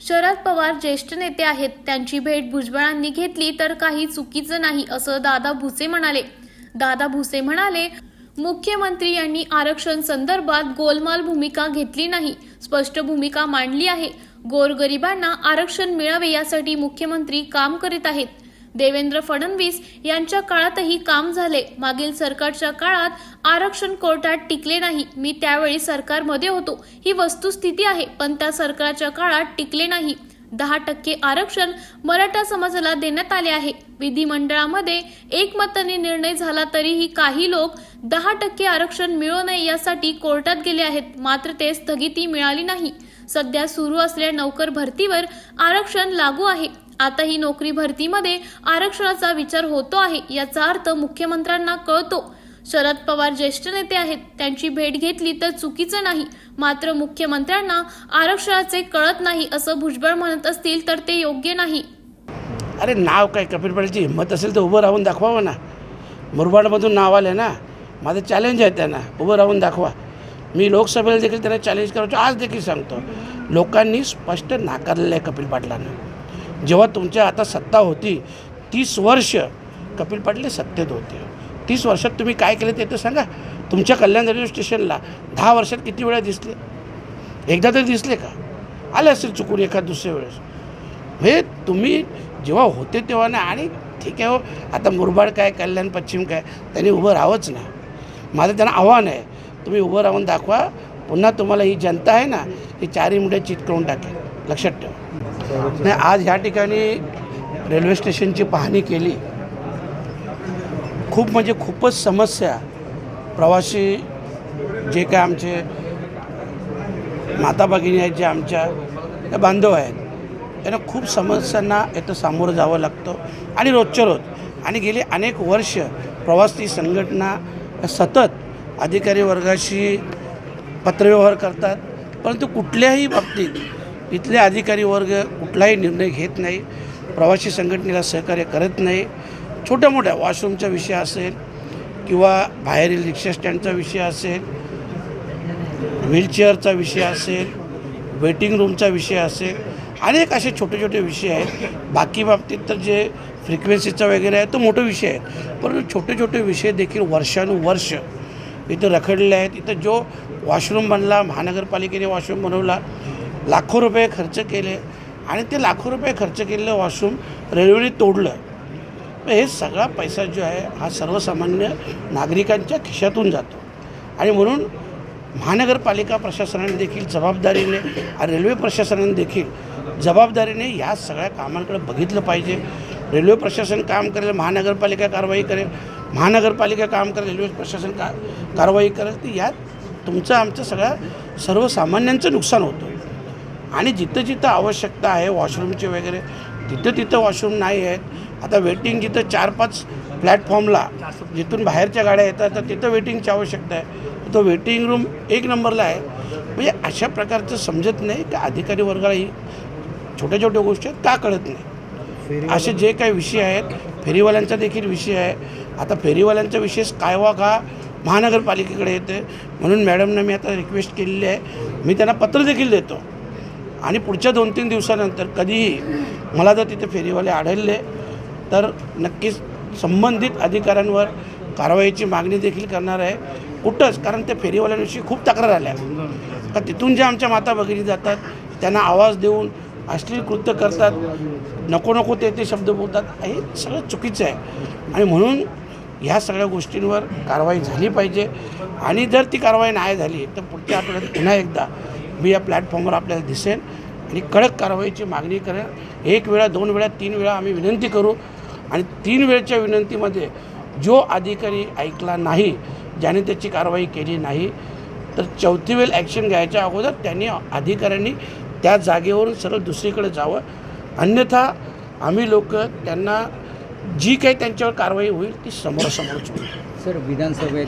शरद पवार ज्येष्ठ नेते आहेत. त्यांची भेट भुजबळांनी घेतली तर काही चुकीचं नाही असं दादा भुसे म्हणाले. दादा भुसे म्हणाले मुख्यमंत्री यांनी आरक्षण संदर्भात गोलमाल भूमिका घेतली नाही. स्पष्ट भूमिका मांडली आहे. गोरगरिबांना आरक्षण मिळावे यासाठी मुख्यमंत्री काम करीत आहेत. देवेंद्र फडणवीस यांच्या काळातही काम झाले. मागील सरकारच्या काळात आरक्षण कोर्टात टिकले नाही. मी त्यावेळी सरकारमध्ये होतो. ही वस्तुस्थिती आहे पण त्या सरकारच्या काळात टिकले नाही. दहा टक्के आरक्षण मराठा समाजाला देण्यात आले आहे. विधिमंडळामध्ये एकमताने निर्णय झाला तरीही काही लोक दहा टक्के आरक्षण मिळू नये यासाठी कोर्टात गेले आहेत. मात्र ते स्थगिती मिळाली नाही. सध्या सुरू असलेल्या नोकर भरतीवर आरक्षण लागू आहे. आता ही नोकरी भरतीमध्ये आरक्षणाचा विचार होतो आहे याचा अर्थ मुख्यमंत्र्यांना कळतो. शरद पवार ज्येष्ठ नेते आहेत त्यांची भेट घेतली तर चुकीचं नाही. मात्र मुख्यमंत्र्यांना आरक्षणाचे कळत नाही असं भुजबळ म्हणत असतील तर ते योग्य नाही. अरे नाव काय? कपिल पाटीलची हिंमत असेल तर उभं राहून दाखवावं ना मुरबाडमधून नाव आलं ना? माझं चॅलेंज आहे त्यांना. उभं राहून दाखवा. मी लोकसभेला देखील त्यांना चॅलेंज करायचो. आज देखील सांगतो. लोकांनी स्पष्ट नाकारलेलं आहे कपिल पाटलांना. जेव्हा तुमच्या आता सत्ता होती तीस वर्ष कपिल पाटील सत्तेत होते. तीस वर्षात तुम्ही काय केलं ते तर सांगा. तुमच्या कल्याण रेल्वे स्टेशनला दहा वर्षात किती वेळा दिसले? एकदा तरी दिसले का? आले असेल चुकून एखाद दुसऱ्या वेळेस. हे तुम्ही जेव्हा होते तेव्हा ना आणि ठीक आहे हो आता मुरबाड काय कल्याण पश्चिम काय त्यांनी उभं राहावंच ना. माझं त्यांना आव्हान आहे तुम्ही उभं राहून दाखवा. पुन्हा तुम्हाला ही जनता आहे ना ही चारी मुंड्या चित करून टाकेल. लक्षात ठेवा. नाही आज ह्या ठिकाणी रेल्वे स्टेशनची पाहणी केली. खूप म्हणजे खूपच समस्या. प्रवासी जे काय आमचे माता भगिनी आहेत जे आमच्या बांधव आहेत त्यांना खूप समस्यांना इथं सामोरं जावं लागतं. आणि रोजच्या रोज आणि गेली अनेक वर्ष प्रवासी संघटना सतत अधिकारी वर्गाशी पत्रव्यवहार करतात. परंतु कुठल्याही बाबतीत इथले अधिकारी वर्ग कुठलाही निर्णय घेत नाही प्रवासी संघटनेला सहकार्य करत नाही. छोट्या मोठ्या वॉशरूमचा विषय असेल किंवा बाहेरील रिक्षा स्टँडचा विषय असेल व्हीलचेअरचा विषय असेल वेटिंग रूमचा विषय असेल अनेक असे छोटे छोटे विषय आहेत. बाकी बाबतीत तर जे फ्रिक्वेन्सीचा वगैरे आहे तो मोठा विषय आहे. परंतु छोटे छोटे विषय देखील वर्षानुवर्ष इथं रखडले आहेत. इथं जो वॉशरूम बनला महानगरपालिकेने वॉशरूम बनवला लाखो रुपये खर्च केले आणि ते लाखो रुपये खर्च केलेलं वॉशरूम रेल्वेने तोडलं. हे सगळा पैसा जो आहे हा सर्वसामान्य नागरिकांच्या खिशातून जातो. आणि म्हणून महानगरपालिका प्रशासनाने देखील जबाबदारीने आणि रेल्वे प्रशासनाने देखील जबाबदारीने या सगळ्या कामांकडे बघितलं पाहिजे. रेल्वे प्रशासन काम करेल महानगरपालिका कारवाई करेल. महानगरपालिका काम करेल रेल्वे प्रशासन का कारवाई करेल. तर यात तुमचं आमचं सगळ्या सर्वसामान्यांचं नुकसान होतं. आणि जिथं जिथं आवश्यकता आहे वॉशरूमचे वगैरे तिथं तिथं वॉशरूम नाही आहेत. आता वेटिंग जिथं चार पाच प्लॅटफॉर्मला जिथून बाहेरच्या गाड्या येतात तर तिथं वेटिंगची आवश्यकता आहे. तो वेटिंग रूम एक नंबरला आहे. म्हणजे अशा प्रकारचं समजत नाही की अधिकारी वर्गाला ही छोट्या छोट्या गोष्टी आहेत का कळत नाही? असे जे काही विषय आहेत फेरीवाल्यांचा देखील विषय आहे. आता फेरीवाल्यांचा विषय कायवा का महानगरपालिकेकडे येते म्हणून मॅडमनं मी आता रिक्वेस्ट केलेली आहे. मी त्यांना पत्र देखील देतो. आणि पुढच्या दोन तीन दिवसानंतर कधीही मला जर तिथे फेरीवाले आढळले तर नक्कीच संबंधित अधिकाऱ्यांवर कारवाईची मागणी देखील करणार आहे. कुठंच कारण त्या फेरीवाल्यांविषयी खूप तक्रार आल्या. का तिथून ज्या आमच्या माता भगिनी जातात त्यांना आवाज देऊन अश्लील कृत्य करतात नको नको ते ते शब्द बोलतात हे सगळं चुकीचं आहे. आणि म्हणून ह्या सगळ्या गोष्टींवर कारवाई झाली पाहिजे. आणि जर ती कारवाई नाही झाली तर पुढच्या आठवड्यात पुन्हा एकदा मी या प्लॅटफॉर्मवर आपल्याला दिसेन आणि कडक कारवाईची मागणी करेन. एक वेळा दोन वेळा तीन वेळा आम्ही विनंती करू आणि तीन वेळच्या विनंतीमध्ये जो अधिकारी ऐकला नाही ज्याने त्याची कारवाई केली नाही तर चौथी वेळ ॲक्शन घ्यायच्या अगोदर त्यांनी अधिकाऱ्यांनी त्या जागेवरून सरळ दुसरीकडे जावं. अन्यथा आम्ही लोक त्यांना जी काही त्यांच्यावर कारवाई होईल ती समोरासमोरच होईल. सर विधानसभेत